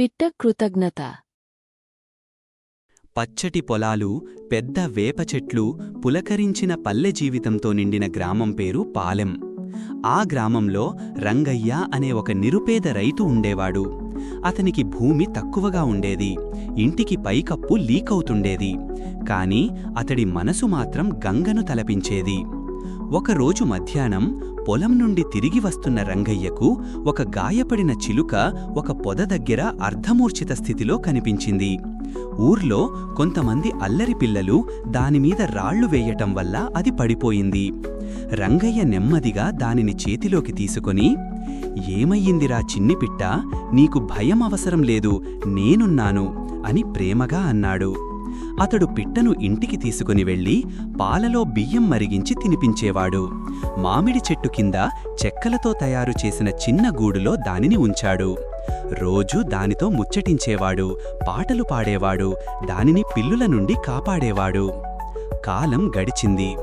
పిట్ట కృతజ్ఞత పచ్చటి పొలాలు పెద్ద వేప చెట్లు పులకరించిన పల్లె జీవితంతో నిండిన గ్రామం పేరు పాలెం. ఆ గ్రామంలో రంగయ్య అనే ఒక నిరుపేద రైతు ఉండేవాడు. అతనికి భూమి తక్కువగా ఉండేది ఇంటికి పైకప్పు లీకవుతుండేది. కాని అతడి మనసు మాత్రం గంగను తలపించేది. ఒకరోజు మధ్యాహ్నం పొలం నుండి తిరిగి వస్తున్న రంగయ్యకు ఒక గాయపడిన చిలుక ఒక పొద దగ్గర అర్ధమూర్ఛిత స్థితిలో కనిపించింది. ఊర్లో కొంతమంది అల్లరి పిల్లలు దానిమీద రాళ్ళు వేయటం వల్ల అది పడిపోయింది. రంగయ్య నెమ్మదిగా దానిని చేతిలోకి తీసుకొని ఏమయ్యిందిరా చిన్నిపిట్ట నీకు భయం అవసరం లేదు నేనున్నాను అని ప్రేమగా అన్నాడు. అతడు పిట్టను ఇంటికి తీసుకుని వెళ్ళి పాలలో బియ్యం మరిగించి తినిపించేవాడు. మామిడి చెట్టు కింద చెక్కలతో తయారు చేసిన చిన్న గూడులో దానిని ఉంచాడు. రోజూ దానితో ముచ్చటించేవాడు పాటలు పాడేవాడు దానిని పిల్లుల నుండి కాపాడేవాడు. కాలం గడిచింది.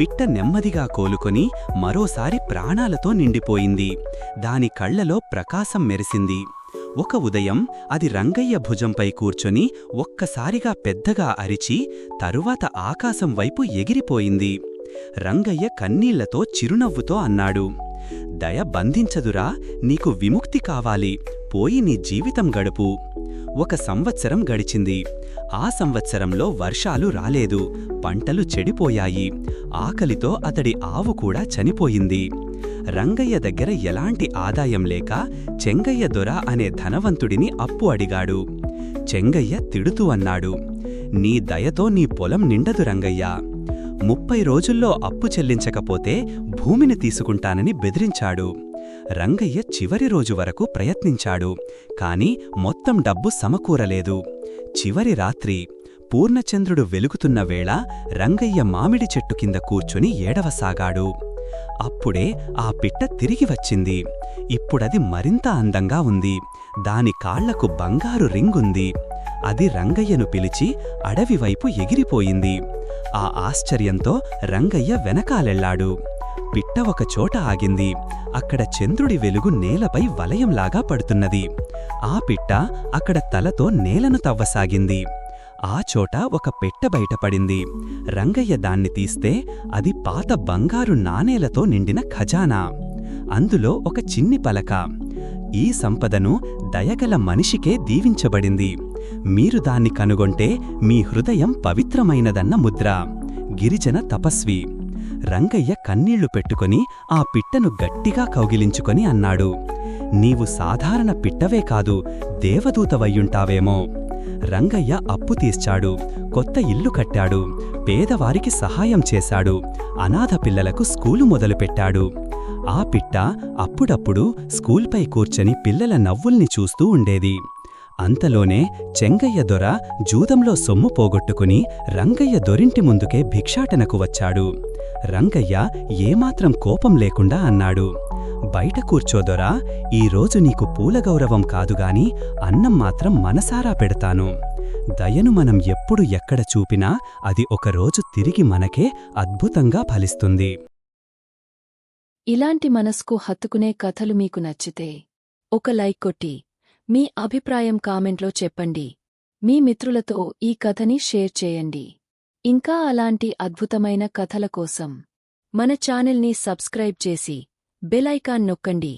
పిట్ట నెమ్మదిగా కోలుకొని మరోసారి ప్రాణాలతో నిండిపోయింది. దాని కళ్ళలో ప్రకాశం మెరిసింది. ఒక ఉదయం అది రంగయ్య భుజంపై కూర్చొని ఒక్కసారిగా పెద్దగా అరిచి తరువాత ఆకాశం వైపు ఎగిరిపోయింది. రంగయ్య కన్నీళ్ళతో చిరునవ్వుతో అన్నాడు దయ బంధించదురా నీకు విముక్తి కావాలి. పోయి నీ జీవితం గడుపు. ఒక సంవత్సరం గడిచింది. ఆ సంవత్సరంలో వర్షాలు రాలేదు పంటలు చెడిపోయాయి. ఆకలితో అతడి ఆవు కూడా చనిపోయింది. రంగయ్య దగ్గర ఎలాంటి ఆదాయం లేక చెంగయ్య దొర అనే ధనవంతుడిని అప్పు అడిగాడు. చెంగయ్య తిడుతూ అన్నాడు నీ దయతో నీ పొలం నిండదు రంగయ్య. ముప్పై రోజుల్లో అప్పు చెల్లించకపోతే భూమిని తీసుకుంటానని బెదిరించాడు. రంగయ్య చివరి రోజు వరకు ప్రయత్నించాడు కాని మొత్తం డబ్బు సమకూరలేదు. చివరి రాత్రి పూర్ణచంద్రుడు వెలుగుతున్న వేళ రంగయ్య మామిడి చెట్టు కింద కూర్చుని ఏడవసాగాడు. అప్పుడే ఆ పిట్ట తిరిగి వచ్చింది. ఇప్పుడది మరింత అందంగా ఉంది. దాని కాళ్ళకు బంగారు రింగుంది. అది రంగయ్యను పిలిచి అడవివైపు ఎగిరిపోయింది. ఆ ఆశ్చర్యంతో రంగయ్య వెనకాలెళ్ళాడు పిట్ట ఒక చోట ఆగింది. అక్కడ చంద్రుడి వెలుగు నేలపై వలయంలాగా పడుతున్నది. ఆ పిట్ట అక్కడ తలతో నేలను తవ్వసాగింది. ఆ చోట ఒక పెట్ట బయటపడింది. రంగయ్య దాన్ని తీస్తే అది పాత బంగారు నాణేలతో నిండిన ఖజానా. అందులో ఒక చిన్ని పలక. ఈ సంపదను దయగల మనిషికే దీవించబడింది. మీరు దాన్ని కనుగొంటే మీ హృదయం పవిత్రమైనదన్న ముద్ర. గిరిజన తపస్వి. రంగయ్య కన్నీళ్ళు పెట్టుకొని ఆ పిట్టను గట్టిగా కౌగిలించుకొని అన్నాడు. నీవు సాధారణ పిట్టవే కాదు దేవదూతవయ్యుంటావేమో. రంగయ్య అప్పు తీర్చాడు కొత్త ఇల్లు కట్టాడు పేదవారికి సహాయం చేశాడు అనాథ పిల్లలకు స్కూలు మొదలుపెట్టాడు. ఆ పిట్ట అప్పుడప్పుడు స్కూల్పై కూర్చొని పిల్లల నవ్వుల్ని చూస్తూ ఉండేది. అంతలోనే చెంగయ్య దొర జూదంలో సొమ్ము పోగొట్టుకుని రంగయ్య దొరింటి ముందుకే భిక్షాటనకు వచ్చాడు. రంగయ్య ఏమాత్రం కోపం లేకుండా అన్నాడు బయట కూర్చోదొరా ఈరోజు నీకు పూల గౌరవం కాదుగాని అన్నం మాత్రం మనసారా పెడతాను. దయను మనం ఎప్పుడు ఎక్కడ చూపినా అది ఒకరోజు తిరిగి మనకే అద్భుతంగా ఫలిస్తుంది. ఇలాంటి మనస్కు హత్తుకునే కథలు మీకు నచ్చితే ఒక లైక్ కొట్టి మీ అభిప్రాయం కామెంట్లో చెప్పండి. మీ మిత్రులతో ఈ కథని షేర్ చేయండి. ఇంకా అలాంటి అద్భుతమైన కథల కోసం మన ఛానల్ని సబ్స్క్రైబ్ చేసి బెల్ ఐకాన్ నొక్కండి.